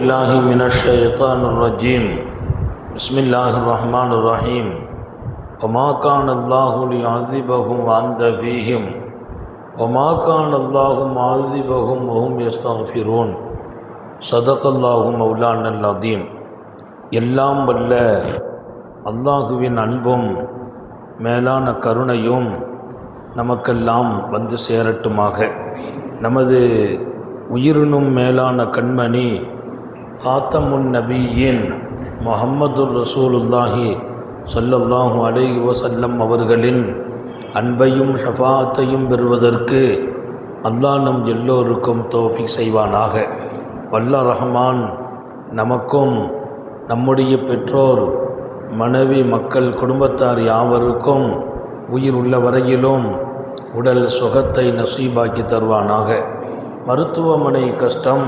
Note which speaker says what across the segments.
Speaker 1: الله من الشيطان الرجيم بسم الله الرحمن الرحيم وما كان الله ليعذبهم وأنت فيهم وما كان الله معذبهم وهم يستغفرون صدق الله مولانا العظيم எல்லாம் வல்ல அல்லாஹுவின் அன்பும் மேலான கருணையும் நமக்கெல்லாம் வந்து சேரட்டுமாக நமது உயிரினும் மேலான கண்மணி காத்தமுன் நபியின் முகம்மது ரசூலுல்லாஹி சொல்லல்லாஹு அலைஹி வசல்லம் அவர்களின் அன்பையும் ஷஃபாத்தையும் பெறுவதற்கு அல்லாஹ் நம் எல்லோருக்கும் தோஃபிக் செய்வானாக. வல்ல ரஹ்மான் நமக்கும் நம்முடைய பெற்றோர் மனைவி மக்கள் குடும்பத்தார் யாவருக்கும் உயிர் உள்ள வரையிலும் உடல் சுகத்தை நசீபாக்கி தருவானாக. மருத்துவமனை கஷ்டம்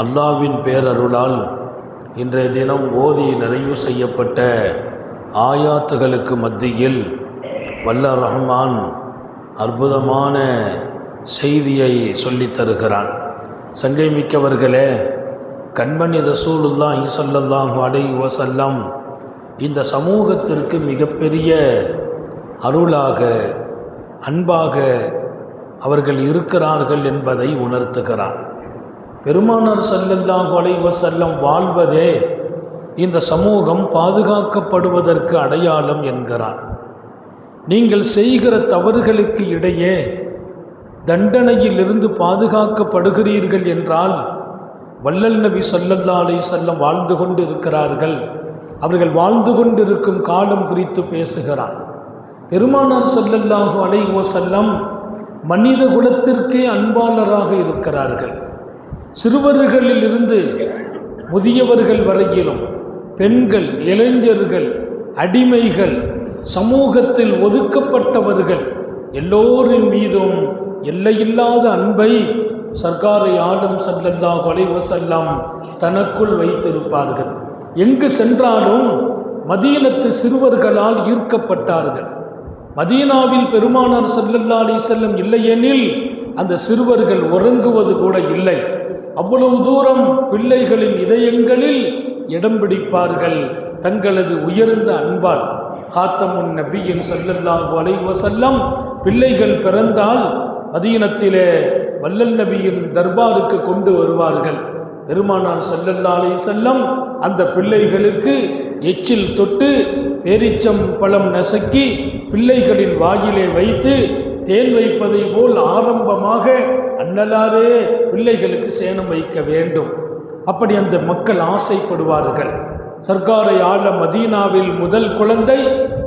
Speaker 1: அல்லாவின் பேரருளால் இன்றைய தினம் ஓதி நிறைவு செய்யப்பட்ட ஆயாத்துகளுக்கு மத்தியில் வல்ல ரஹ்மான் அற்புதமான செய்தியை சொல்லித் தருகிறான். சங்கை மிக்கவர்களே கண்மணி ரசூலுல்லா ஸல்லல்லாஹு அலைஹி வஸல்லம் இந்த சமூகத்திற்கு மிகப்பெரிய அருளாக அன்பாக அவர்கள் இருக்கிறார்கள் என்பதை உணர்த்துகிறான். பெருமானார் சல்லல்லாஹு அலைவ வஸல்லம் வாழ்வதே இந்த சமூகம் பாதுகாக்கப்படுவதற்கு அடையாளம் என்கிறான் நீங்கள் செய்கிற தவறுகளுக்கு இடையே தண்டனையிலிருந்து பாதுகாக்கப்படுகிறீர்கள் என்றால் வல்லல் நபி சல்லல்லா அலை செல்லம் வாழ்ந்து கொண்டு இருக்கிறார்கள் அவர்கள் வாழ்ந்து கொண்டிருக்கும் காலம் குறித்து பேசுகிறான் பெருமானார் சல்லல்லாஹு அலை செல்லம் மனித குலத்திற்கே அன்பாளராக இருக்கிறார்கள். சிறுவர்களில் இருந்து முதியவர்கள் வரையிலும் பெண்கள் இளைஞர்கள் அடிமைகள் சமூகத்தில் ஒதுக்கப்பட்டவர்கள் எல்லோரின் மீதும் எல்லையில்லாத அன்பை சர்க்காரை ஆளும் செல்லல்லா அலைஹி செல்லாம் தனக்குள் வைத்திருப்பார்கள். எங்கு சென்றாலும் மதீனத்து சிறுவர்களால் ஈர்க்கப்பட்டார்கள். மதீனாவில் பெருமானார் செல்லல்லா அலி செல்லம் இல்லையெனில் அந்த சிறுவர்கள் உறங்குவது கூட இல்லை. அவ்வளவு தூரம் பிள்ளைகளின் இதயங்களில் இடம் பிடிப்பார்கள். தங்களது உயர்ந்த அன்பால். காத்தமுன் நபியின் சல்லல்லாஹு அலைவசல்லம் பிள்ளைகள் பிறந்தால் மதீனத்திலே வல்லல் நபியின் தர்பாருக்கு கொண்டு வருவார்கள். பெருமானார் சல்லல்லா அலை செல்லம் அந்த பிள்ளைகளுக்கு எச்சில் தொட்டு பேரிச்சம் பழம் நசுக்கி பிள்ளைகளின் வாயிலே வைத்து தேன் வைப்பதை போல் ஆரம்பமாக அன்னலாரே பிள்ளைகளுக்கு சேனம் வைக்க வேண்டும். அப்படி அந்த மக்கள் ஆசைப்படுவார்கள். சர்க்காரை ஆள மதீனாவில் முதல் குழந்தை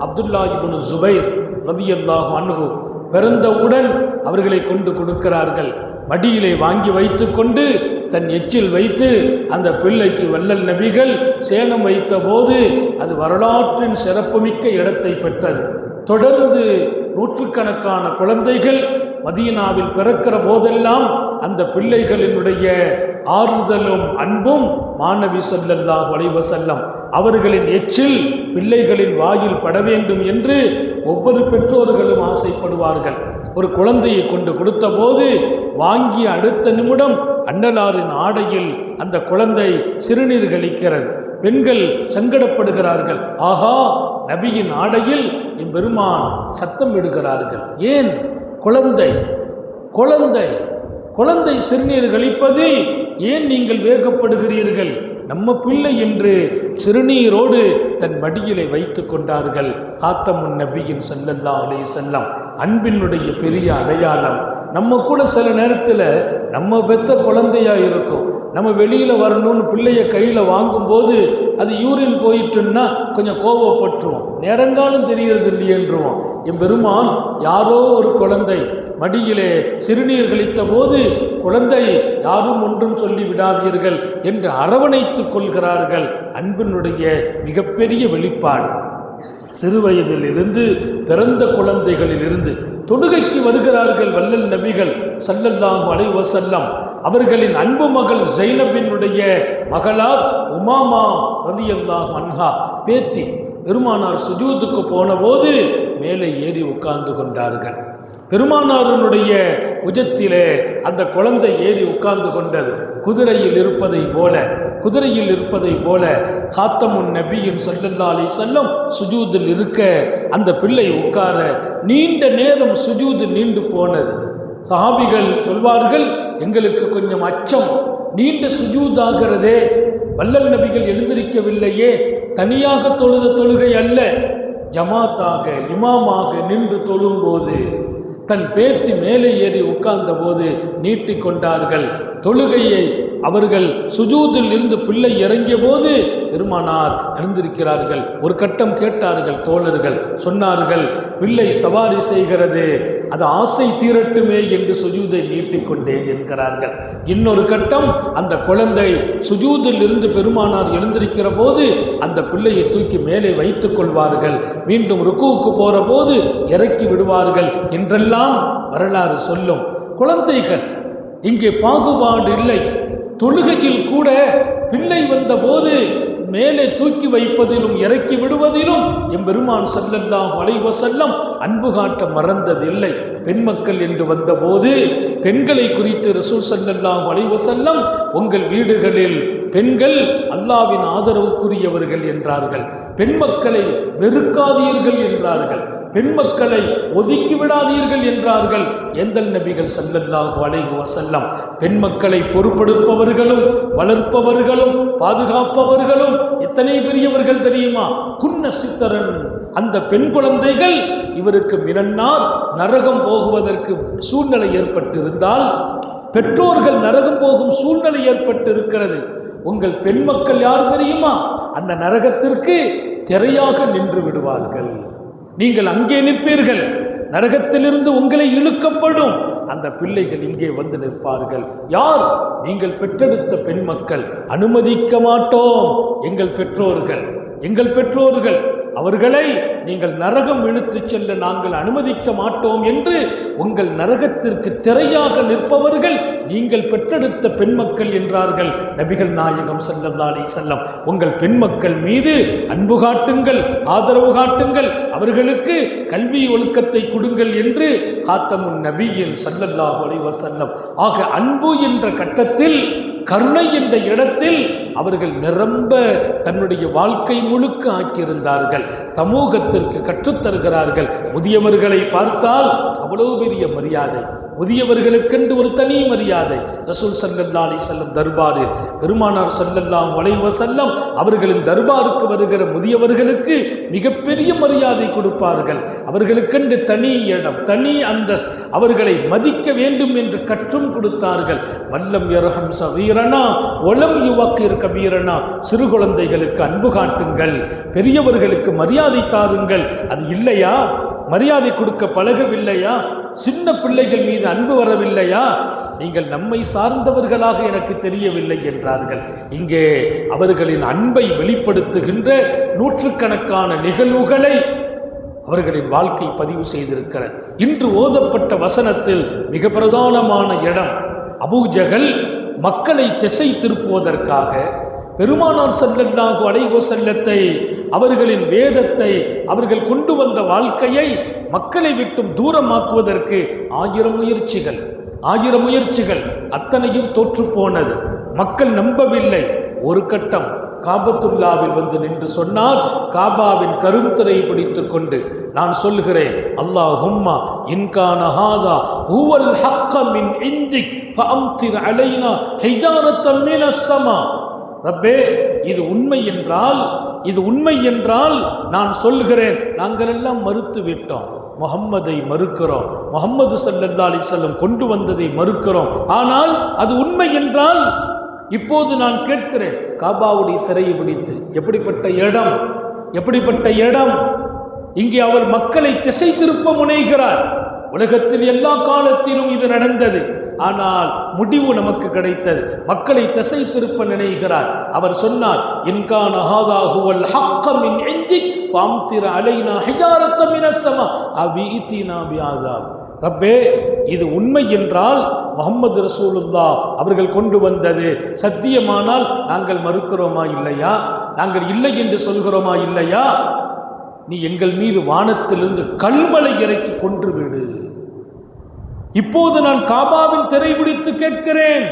Speaker 1: அப்துல்லா இப்னு ஜுபைர் ரதியல்லாஹ் அனுகு பிறந்தவுடன் அவர்களை கொண்டு கொடுக்கிறார்கள். மடியிலே வாங்கி வைத்து கொண்டு தன் எச்சில் வைத்து அந்த பிள்ளைக்கு வள்ளல் நபிகள் சேனம் வைத்த போது அது வரலாற்றின் சிறப்புமிக்க இடத்தை பெற்றது. தொடர்ந்து நூற்றுக்கணக்கான குழந்தைகள் மதீனாவில் பிறக்கிற போதெல்லாம் அந்த பிள்ளைகளினுடைய ஆறுதலும் அன்பும் மாணவி சொல்லல்லா வளைவ செல்லம் அவர்களின் எச்சில் பிள்ளைகளின் வாயில் பட வேண்டும் என்று ஒவ்வொரு பெற்றோர்களும் ஆசைப்படுவார்கள். ஒரு குழந்தையை கொண்டு கொடுத்தபோது வாங்கிய அடுத்த நிமிடம் அன்னலாரின் ஆடையில் அந்த குழந்தை சிறுநீர் கழிக்கிறது. பெண்கள் சங்கடப்படுகிறார்கள். ஆஹா நபியின் ஆடையில் பெருமான் சத்தம் விடுகிறார்கள் ஏன்? குழந்தை குழந்தை குழந்தை சிறுநீர் கழிப்பதில் ஏன் நீங்கள் வேகப்படுகிறீர்கள்? நம்ம பிள்ளை என்று சிறுநீரோடு தன் மடியிலே வைத்து கொண்டார்கள். காத்தமுன் நபியின் செல்லல்லா அலே செல்லம் அன்பினுடைய பெரிய அடையாளம். நம்ம கூட சில நேரத்தில் நம்ம பெத்த குழந்தையாக இருக்கும். நம்ம வெளியில் வரணும்னு பிள்ளைய கையில் வாங்கும்போது அது யூரில் போயிட்டுன்னா கொஞ்சம் கோபப்பட்டுருவோம் நேரங்காலம் தெரியறது இல்லையென்றுவோம். என் பெருமான் யாரோ ஒரு குழந்தை மடியிலே சிறுநீர் கழித்த போது குழந்தை யாரும் ஒன்றும் சொல்லி விடாதீர்கள் என்று அரவணைத்துக் கொள்கிறார்கள். அன்பினுடைய மிகப்பெரிய வெளிப்பாடு. சிறுவயதிலிருந்து பிறந்த குழந்தைகளிலிருந்து தொழுகைக்கு வருகிறார்கள் வல்லல் நபிகள் சல்லல்லாம் அலைவசல்லம் அவர்களின் அன்பு மகள் ஜைனபினுடைய மகளார் உமாமா ரதியல்லாஹு அன்ஹா. பேத்தி பெருமானார் சுஜூதுக்கு போனபோது மேலே ஏறி உட்கார்ந்து கொண்டார்கள். பெருமானாரனுடைய உஜத்திலே அந்த குழந்தை ஏறி உட்கார்ந்து கொண்டது. குதிரையில் இருப்பதை போல குதிரையில் இருப்பதை போல காத்தமுன் நபியின் சொல்லல்லா அலி செல்லும் சுஜூதில் இருக்க அந்த பிள்ளை உட்கார நீண்ட நேரம் சுஜூது நீண்டு போனது. சஹாபிகள் சொல்வார்கள் எங்களுக்கு கொஞ்சம் அச்சம். நீண்ட சுஜூதாகிறதே. வல்லல் நபிகள் எழுந்திருக்கவில்லையே. தனியாக தொழுத தொழுகை அல்ல. ஜமாத்தாக இமாமாக நின்று தொழும்போது தன் பேத்தி மேலே ஏறி உட்கார்ந்த போது நீட்டிக்கொண்டார்கள். தொழுகையை அவர்கள் சுஜூதில் இருந்து பிள்ளை இறங்கிய போது பெருமானார் எழுந்திருக்கிறார்கள். ஒரு கட்டம் கேட்டார்கள் தோழர்கள் சொன்னார்கள் பிள்ளை சவாரி செய்கிறது அது ஆசை தீரட்டுமே என்று சுஜூதை நீட்டிக்கொண்டேன் என்கிறார்கள். இன்னொரு கட்டம் அந்த குழந்தை சுஜூதில் இருந்து பெருமானார் எழுந்திருக்கிற போது அந்த பிள்ளையை தூக்கி மேலே வைத்துக் கொள்வார்கள். மீண்டும் ருக்குவுக்கு போற போது இறக்கி விடுவார்கள் என்றெல்லாம் வரலாறு சொல்லும். குழந்தைகள் இங்கே பாகுபாடு இல்லை. தொழுகையில் கூட பிள்ளை வந்தபோது மேலே தூக்கி வைப்பதிலும் இறக்கி விடுவதிலும் எம்பெருமான் செல்லல்லாம் வளைவ செல்லம் அன்பு காட்ட மறந்ததில்லை. பெண் மக்கள் என்று வந்தபோது பெண்களை குறித்து ரசூல் சல்லல்லாம் வளைவ செல்லம் உங்கள் வீடுகளில் பெண்கள் அல்லாவின் ஆதரவுக்குரியவர்கள் என்றார்கள். பெண் மக்களை வெறுக்காதீர்கள் என்றார்கள். பெண் மக்களை ஒதுக்கி விடாதீர்கள் என்றார்கள் எந்தல் நபிகள் சல்லல்லாஹு அலைஹி வசல்லம் பெண் மக்களை பொறுப்படுப்பவர்களும் வளர்ப்பவர்களும் பாதுகாப்பவர்களும் எத்தனை பெரியவர்கள் தெரியுமா? குன்ன சித்தரன். அந்த பெண் குழந்தைகள் இவருக்கு மினன்னார் நரகம் போகுவதற்கு சூழ்நிலை ஏற்பட்டிருந்தால் பெற்றோர்கள் நரகம் போகும் சூழ்நிலை ஏற்பட்டிருக்கிறது. உங்கள் பெண் மக்கள் யார் தெரியுமா? அந்த நரகத்திற்கு திரையாக நின்று விடுவார்கள். நீங்கள் அங்கே நிற்பீர்கள். நரகத்திலிருந்து உங்களை இழுக்கப்படும். அந்த பிள்ளைகள் இங்கே வந்து நிற்பார்கள். யார்? நீங்கள் பெற்றெடுத்த பெண் மக்கள் அனுமதிக்க மாட்டோம். எங்கள் பெற்றோர்கள். எங்கள் பெற்றோர்கள். அவர்களை நீங்கள் நரகம் இழுத்துச் செல்ல நாங்கள் அனுமதிக்க மாட்டோம் என்று உங்கள் நரகத்திற்கு திரையாக நிற்பவர்கள் நீங்கள் பெற்றெடுத்த பெண் மக்கள் என்றார்கள். நபிகள் நாயகம் ஸல்லல்லாஹு செல்லம் உங்கள் பெண் மக்கள் மீது அன்பு காட்டுங்கள் ஆதரவு காட்டுங்கள் அவர்களுக்கு கல்வி ஒழுக்கத்தை கொடுங்கள் என்று காத்தமுன் நபியின் சல்லல்லாஹ் செல்லம் ஆக அன்பு என்ற கட்டத்தில் கருணை என்ற இடத்தில் அவர்கள் நிரம்ப தன்னுடைய வாழ்க்கை முழுக்க ஆக்கியிருந்தார்கள். சமூகத்திற்கு கற்றுத்தருகிறார்கள். முதியவர்களை பார்த்தால் அவ்வளவு பெரிய மரியாதை. முதியவர்களுக்கென்று ஒரு தனி மரியாதை. ரசூல் சல்லல்லா அலி செல்லம் தர்பாரில் பெருமானார் சல்லல்லாம் வளைவ செல்லம் அவர்களின் தர்பாருக்கு வருகிற முதியவர்களுக்கு மிகப்பெரிய மரியாதை கொடுப்பார்கள். அவர்களுக்கென்று தனி இடம் தனி அந்தஸ்து அவர்களை மதிக்க வேண்டும் என்று கற்றும் கொடுத்தார்கள். வல்லம் யரஹம் ஒளம் ஒலம் இருக்க கபீரனா சிறு குழந்தைகளுக்கு அன்பு காட்டுங்கள் பெரியவர்களுக்கு மரியாதை தாருங்கள். அது இல்லையா? மரியாதை கொடுக்க பழகவில்லையா? சின்ன பிள்ளைகள் மீது அன்பு வரவில்லையா? நீங்கள் நம்மை சார்ந்தவர்களாக எனக்கு தெரியவில்லை என்றார்கள். இங்கே அவர்களின் அன்பை வெளிப்படுத்துகின்ற நூற்றுக்கணக்கான நிகழ்வுகளை அவர்களின் வாழ்க்கை பதிவு செய்திருக்கிறது. இன்று ஓதப்பட்ட வசனத்தில் மிக பிரதானமான இடம் அபூஜகல் மக்களை திசை திருப்புவதற்காக பெருமானார் செல்லல்லாஹு அலைவ செல்லத்தை அவர்களின் வேதத்தை அவர்கள் கொண்டு வந்த வாழ்க்கையை மக்களை விட்டும் தூரமாக்குவதற்கு ஆயிரம் முயற்சிகள் ஆயிரம் முயற்சிகள் அத்தனையும் தோற்று போனது மக்கள் நம்பவில்லை. ஒரு கட்டம் காபத்துல்லாவில் வந்து நின்று சொன்னார் காபாவின் கருத்திரை பிடித்து கொண்டு நான் சொல்கிறேன் அல்லாஹ் ஹும்மா இன்கான ஹாதா ஹுவல் ஹக்கமின் இந்திக் ஃபஅம்திர் அலைனா ஹிஜாரத்தம் மினஸ் ஸமா ரப்பே இது உண்மை என்றால் இது உண்மை என்றால் நான் சொல்கிறேன் நாங்கள் எல்லாம் மறுத்து விட்டோம். முகம்மதை மறுக்கிறோம். முகம்மது சல்லல்லா அலிசல்லம் கொண்டு வந்ததை மறுக்கிறோம். ஆனால் அது உண்மை என்றால் இப்போது நான் கேட்கிறேன் காபாவுடைய திரையை பிடித்து. எப்படிப்பட்ட இடம்? எப்படிப்பட்ட இடம்? இங்கே அவர் மக்களை திசை திருப்ப முனைகிறார். உலகத்தில் எல்லா காலத்திலும் இது நடந்தது. ஆனால் முடிவு நமக்கு கிடைத்தது. மக்களை திசை திருப்ப நினைகிறார். அவர் சொன்னார் இன்கான் அஹாதாஹுவல் ஹக்கமின் எஞ்சி பாம்திர அலைனா ஹிஜாரத்த மினசமா அபீதினா பியாதாப் ரப்பே இது உண்மை என்றால் முகமது ரசூலுல்லா அவர்கள் கொண்டு வந்தது. சத்தியமானால் நாங்கள் மறுக்கிறோமா இல்லையா? நாங்கள் இல்லை என்று சொல்கிறோமா இல்லையா? நீ எங்கள் மீது வானத்திலிருந்து கல்மலை இறக்கி கொன்று விடு. இப்போது நான் காபாவின் திரை பிடித்து கேட்கிறேன்.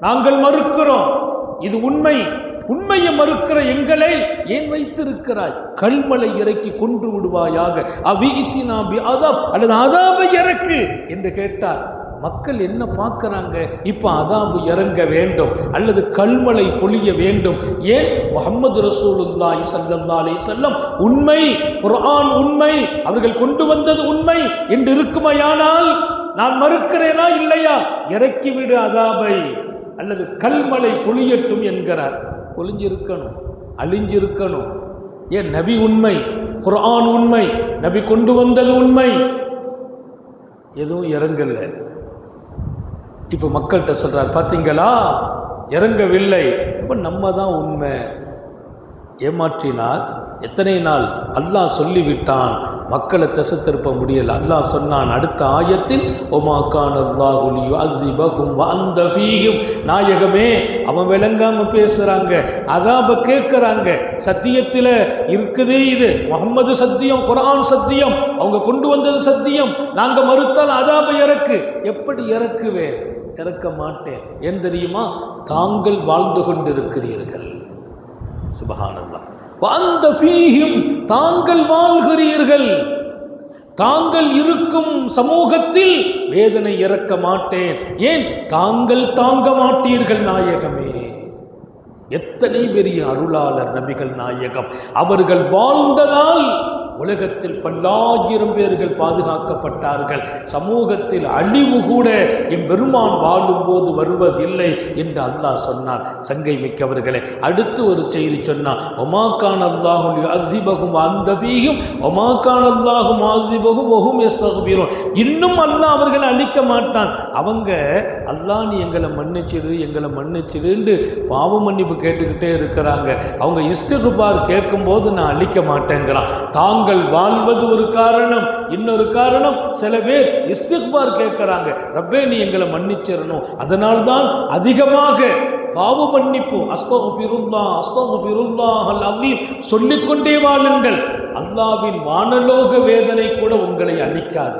Speaker 1: நாங்கள் மறுக்கிறோம். இது உண்மை. உண்மையை மறுக்கிற எங்களை ஏன் வைத்திருக்கிறாய்? கல்மலை இறக்கி கொன்று விடுவாயாக. அவிகித்தி பி அதாப் அல்லது அதாபை இறக்கு என்று கேட்டார். மக்கள் என்ன பார்க்குறாங்க? இப்போ அதாபு இறங்க வேண்டும். அல்லது கல்மலை பொழிய வேண்டும். ஏன்? முகமது ரசூலுல்லாஹி ஸல்லல்லாஹு அலி செல்லம் உண்மை குரான் உண்மை அவர்கள் கொண்டு வந்தது உண்மை என்று இருக்குமையானால் நான் மறுக்கிறேனா? இல்லையா? இறக்கிவிடு அதாபை. அல்லது கல்மலை பொழியட்டும் என்கிறார். பொழிஞ்சிருக்கணும் அழிஞ்சிருக்கணும். ஏன்? நபி உண்மை குரான் உண்மை நபி கொண்டு வந்தது உண்மை. எதுவும் இறங்கலை. இப்போ மக்கள்கிட்ட சொல்கிறார் பார்த்தீங்களா இறங்கவில்லை. இப்போ நம்ம தான் உண்மை. ஏமாற்றினார் எத்தனை நாள்? அல்லாஹ் சொல்லிவிட்டான். மக்களை திசை திருப்ப முடியல. அல்லாஹ் சொன்னான் அடுத்த ஆயத்தில் ஒமாக்கான் அல்லாஹுலியோ அதிபகும் அந்த ஃபீயும் நாயகமே அவன் விளங்காமல் பேசுகிறாங்க அதான் இப்போ கேட்குறாங்க சத்தியத்தில் இருக்குது இது. முகம்மது சத்தியம் குரான் சத்தியம் அவங்க கொண்டு வந்தது சத்தியம். நாங்கள் மறுத்தால் அதாப இறக்கு. எப்படி இறக்குவேன்? இறக்க மாட்டேன். ஏன் தெரியுமா? தாங்கள் வாழ்ந்து கொண்டிருக்கிறீர்கள். சுபகானந்தா வாழ்ந்த ஃபீஹிம் தாங்கள் வாழ்கிறீர்கள். தாங்கள் இருக்கும் சமூகத்தில் வேதனை இறக்க மாட்டேன். ஏன்? தாங்கள் தாங்க மாட்டீர்கள் நாயகமே. எத்தனை பெரிய அருளாளர் நபிகள் நாயகம். அவர்கள் வாழ்ந்ததால் உலகத்தில் பல்லாயிரம் பேர்கள் பாதுகாக்கப்பட்டார்கள். சமூகத்தில் அழிவு கூட என் பெருமான் வாழும்போது வருவதில்லை என்று அல்லாஹ் சொன்னான். சங்கை மிக்கவர்களே அடுத்து ஒரு செய்தி சொன்னான் ஒமாக்கான் அல்லாஹும் அதிபகும் அந்த வீகும் ஒமாக்கான் அல்லாஹும் அதிபகும் ஒகும் எஸ்தகுபீரும் இன்னும் அல்லாஹ் அவர்களை அழிக்க மாட்டான். அவங்க அல்லாஹ் நீ எங்களை மன்னிச்சிடு எங்களை மன்னிச்சிடுன்னு பாவ மன்னிப்பு கேட்டுக்கிட்டே இருக்கிறாங்க. அவங்க இஸ்தகுபார் கேட்கும்போது நான் அழிக்க மாட்டேங்கிறான். தாங்கள் வாழ்வது ஒரு காரணம். இன்னொரு காரணம் சில பேர் இஸ்திஃபார் கேட்குறாங்க ரப்பே நீ எங்களை மன்னிச்சிடணும் அதனால்தான் அதிகமாக பாவ மன்னிப்பு அஸ்தகுஃபிருல்லா அஸ்தகுஃபிருல்லா அல் அலீம். சொல்லிக்கொண்டே வாழுங்கள். அல்லாவின் வானலோக வேதனை கூட உங்களை அழிக்காது.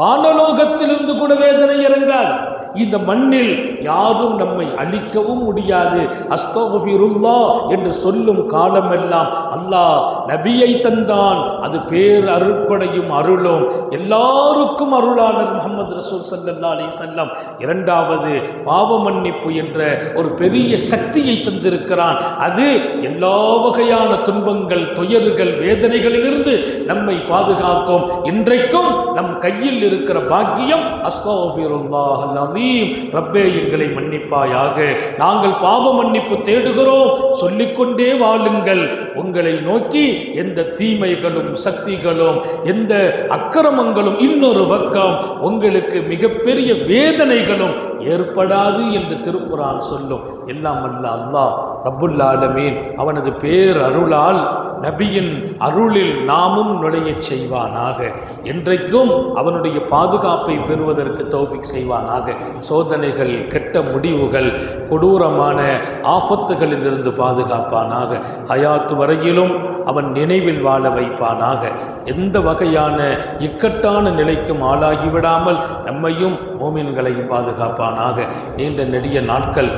Speaker 1: வானலோகத்திலிருந்து கூட வேதனை இறங்காது. இந்த மண்ணில் யாரும் நம்மை அழிக்கவும் முடியாது. அஸ்தகுஃபிருல்லா என்று சொல்லும் காலமெல்லாம் அல்லாஹ் நபியை தந்தான். அது பேர் அருட்கொடையும் அருளும். எல்லாருக்கும் அருளாளர் முகமது ரசூல் சல்லல்லா அலி செல்லம் இரண்டாவது பாவ மன்னிப்பு என்ற ஒரு பெரிய சக்தியை தந்திருக்கிறான். அது எல்லா வகையான துன்பங்கள் துயர்கள் வேதனைகளிலிருந்து நம்மை பாதுகாக்கும். இன்றைக்கும் நம் கையில் இருக்கிற பாக்கியம் அஸ்தகுஃபிருல்லாஹ் ரஹீம் ரப்பே எங்களை மன்னிப்பாயாக. நாங்கள் பாவ மன்னிப்பு தேடுகிறோம். சொல்லிக்கொண்டே வாழுங்கள். உங்களை நோக்கி எந்த தீமைகளும் சக்திகளும் எந்த அக்கிரமங்களும் இன்னொரு பக்கம் உங்களுக்கு மிகப்பெரிய வேதனைகளும் ஏற்படாது என்று திருக்குறான் சொல்லும். எல்லாம் அல்ல அல்லாஹ். ரபுல்லாலமீன் அவனது பேர் அருளால் நபியின் அருளில் நாமும் நுழையச் செய்வானாக. என்றைக்கும் அவனுடைய பாதுகாப்பை பெறுவதற்கு தௌஃபிக் செய்வானாக. சோதனைகள் கெட்ட முடிவுகள் கொடூரமான ஆபத்துகளிலிருந்து பாதுகாப்பானாக. ஹயாத்து வரையிலும் அவன் நினைவில் வாழ வைப்பானாக. எந்த வகையான இக்கட்டான நிலைக்கும் ஆளாகிவிடாமல் நம்மையும் மோமின்களையும் பாதுகாப்பானாக. நீண்ட நெடிய நாட்கள்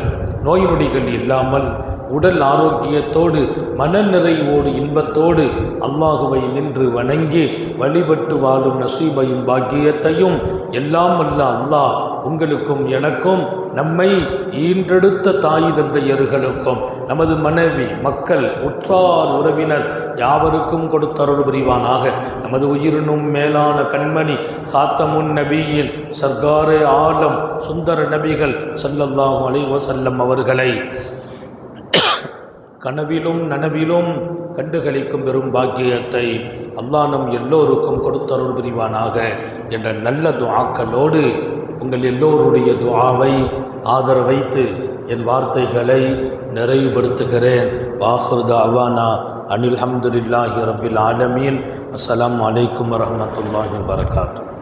Speaker 1: நோய் நொடிகள் இல்லாமல் உடல் ஆரோக்கியத்தோடு மனநிறைவோடு இன்பத்தோடு அல்லாஹுவை நின்று வணங்கி வழிபட்டு வாழும் நசீபையும் பாக்கியத்தையும் எல்லாம் அல்ல அல்லாஹ் உங்களுக்கும் எனக்கும் நம்மை ஈன்றெடுத்த தாய் தந்தையர்களுக்கும் நமது மனைவி மக்கள் உற்றார் உறவினர் யாவருக்கும் கொடுத்தருள் புரிவானாக. நமது உயிரினும் மேலான கண்மணி காத்தமுன் நபியின் சர்க்காரே ஆலம் சுந்தர நபிகள் சல்லல்லாஹு அலைவசல்லம் அவர்களை கனவிலும் நனவிலும் கண்டுகளிக்கும் பெரும் பாக்கியத்தை அல்லாஹ் நம் எல்லோருக்கும் கொடுத்தருள் புரிவானாக என்ற நல்ல துவாக்களோடு உங்கள் எல்லோருடைய துவாவை ஆதரவைத்து என் வார்த்தைகளை நிறைவுபடுத்துகிறேன். வாஹுர்தா அவானா அனில் ஹம்துல்லாஹி ரபில் ஆலமீன். அஸ்லாம் வலைக்கம் வரமத்துல்லாஹி வரகாத்து